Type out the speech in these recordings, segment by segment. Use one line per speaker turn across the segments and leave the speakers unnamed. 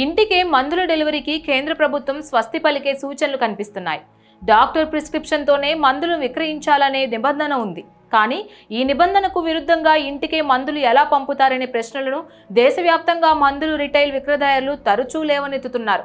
ఇంటికే మందుల డెలివరీకి కేంద్ర ప్రభుత్వం స్వస్తి పలికే సూచనలు కనిపిస్తున్నాయి. డాక్టర్ ప్రిస్క్రిప్షన్తోనే మందులు విక్రయించాలనే నిబంధన ఉంది. కానీ ఈ నిబంధనకు విరుద్ధంగా ఇంటికే మందులు ఎలా పంపుతారనే ప్రశ్నలను దేశవ్యాప్తంగా మందులు రిటైల్ విక్రయదారులు తరచూ లేవనెత్తుతున్నారు.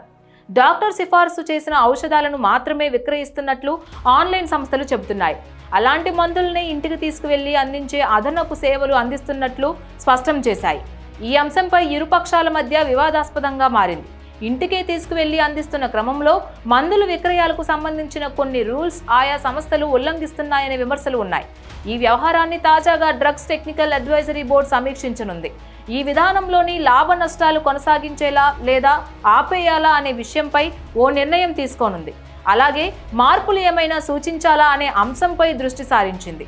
డాక్టర్ సిఫార్సు చేసిన ఔషధాలను మాత్రమే విక్రయిస్తున్నట్లు ఆన్లైన్ సంస్థలు చెబుతున్నాయి. అలాంటి మందుల్ని ఇంటికి తీసుకువెళ్ళి అందించే అదనపు సేవలు అందిస్తున్నట్లు స్పష్టం చేశాయి. ఈ అంశంపై ఇరుపక్షాల మధ్య వివాదాస్పదంగా మారింది. ఇంటికే తీసుకువెళ్ళి అందిస్తున్న క్రమంలో మందుల విక్రయాలకు సంబంధించిన కొన్ని రూల్స్ ఆయా సంస్థలు ఉల్లంఘిస్తున్నాయనే విమర్శలు ఉన్నాయి. ఈ వ్యవహారాన్ని తాజాగా డ్రగ్స్ టెక్నికల్ అడ్వైజరీ బోర్డు సమీక్షించనుంది. ఈ విధానంలోని లాభ నష్టాలు కొనసాగించేలా లేదా ఆపేయాలా అనే విషయంపై ఓ నిర్ణయం తీసుకోనుంది. అలాగే మార్పులు ఏమైనా సూచించాలా అనే అంశంపై దృష్టి సారించింది.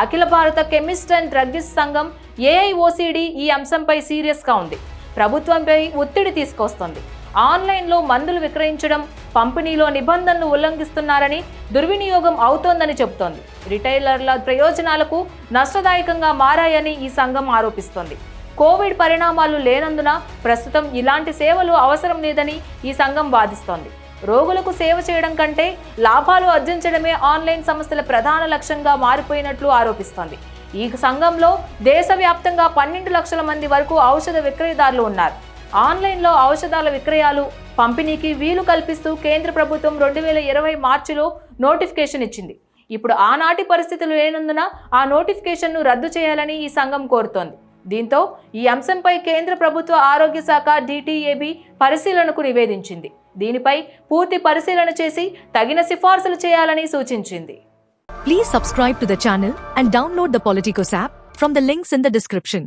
అఖిల భారత కెమిస్ట్ అండ్ డ్రగ్గిస్ట్ సంఘం ఏఐఓసిడి ఈ అంశంపై సీరియస్గా ఉంది. ప్రభుత్వంపై ఒత్తిడి తీసుకొస్తుంది. ఆన్లైన్లో మందులు విక్రయించడం పంపిణీలో నిబంధనలు ఉల్లంఘిస్తున్నారని దుర్వినియోగం అవుతోందని చెబుతోంది. రిటైలర్ల ప్రయోజనాలకు నష్టదాయకంగా మారాయని ఈ సంఘం ఆరోపిస్తోంది. కోవిడ్ పరిణామాలు లేనందున ప్రస్తుతం ఇలాంటి సేవలు అవసరం లేదని ఈ సంఘం వాదిస్తోంది. రోగులకు సేవ చేయడం కంటే లాభాలు అర్జించడమే ఆన్లైన్ సంస్థల ప్రధాన లక్ష్యంగా మారిపోయినట్లు ఆరోపిస్తోంది. ఈ సంఘంలో దేశవ్యాప్తంగా పన్నెండు లక్షల మంది వరకు ఔషధ విక్రయదారులు ఉన్నారు. ఆన్లైన్లో ఔషధాల విక్రయాలు పంపిణీకి వీలు కల్పిస్తూ కేంద్ర ప్రభుత్వం రెండు వేల ఇరవై మార్చిలో నోటిఫికేషన్ ఇచ్చింది. ఇప్పుడు ఆనాటి పరిస్థితులు లేనందున ఆ నోటిఫికేషన్ను రద్దు చేయాలని ఈ సంఘం కోరుతోంది. దీంతో ఈ అంశంపై కేంద్ర ప్రభుత్వ ఆరోగ్య శాఖ డిటిఏబి పరిశీలనకు నివేదించింది. దీనిపై పూర్తి పరిశీలన చేసి తగిన సిఫార్సులు చేయాలని సూచించింది.
Please subscribe to the and download the app from the links in the description